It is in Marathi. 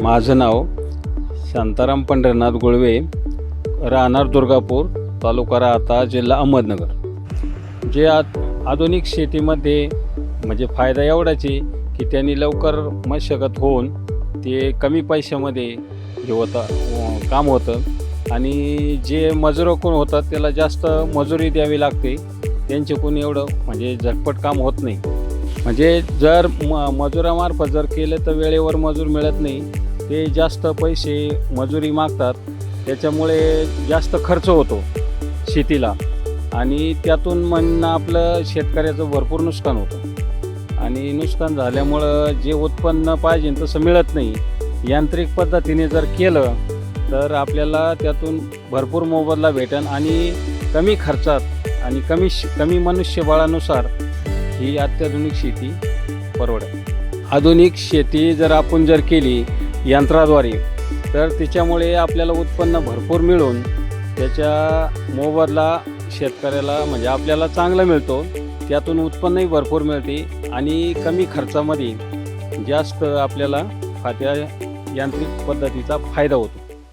माझं नाव शांताराम पंढरनाथ गुळवे राहणार दुर्गापूर तालुका राहता जिल्हा अहमदनगर. जे आत आधुनिक शेतीमध्ये म्हणजे फायदा एवढाच आहे की त्यांनी लवकर मशागत होऊन ते कमी पैशामध्ये हे होतं काम होतं. आणि जे मजुरं कोण होतात त्याला जास्त मजुरी द्यावी लागते. त्यांचे कोणी एवढं म्हणजे झटपट काम होत नाही. म्हणजे जर म मजुरामार्फत जर केलं तर वेळेवर मजूर मिळत नाही. ते जास्त पैसे मजुरी मागतात. त्याच्यामुळे जास्त खर्च होतो शेतीला. आणि त्यातून म्हणणं आपलं शेतकऱ्याचं भरपूर नुकसान होतं. आणि नुकसान झाल्यामुळं जे उत्पन्न पाहिजे तसं मिळत नाही. यांत्रिक पद्धतीने जर केलं तर आपल्याला त्यातून भरपूर मोबदला भेटेल आणि कमी खर्चात आणि कमी श- कमी मनुष्यबळानुसार ही अत्याधुनिक शेती परवडेल आधुनिक शेती जर आपण जर केली यंत्राद्वारे तर त्याच्यामुळे आपल्याला उत्पन्न भरपूर मिळून त्याच्या मोबदला शेतकऱ्याला म्हणजे आपल्याला चांगला मिळतो. त्यातून उत्पन्नही भरपूर मिळते आणि कमी खर्चामध्ये जास्त आपल्याला फात्या यांत्रिक पद्धतीचा फायदा होतो.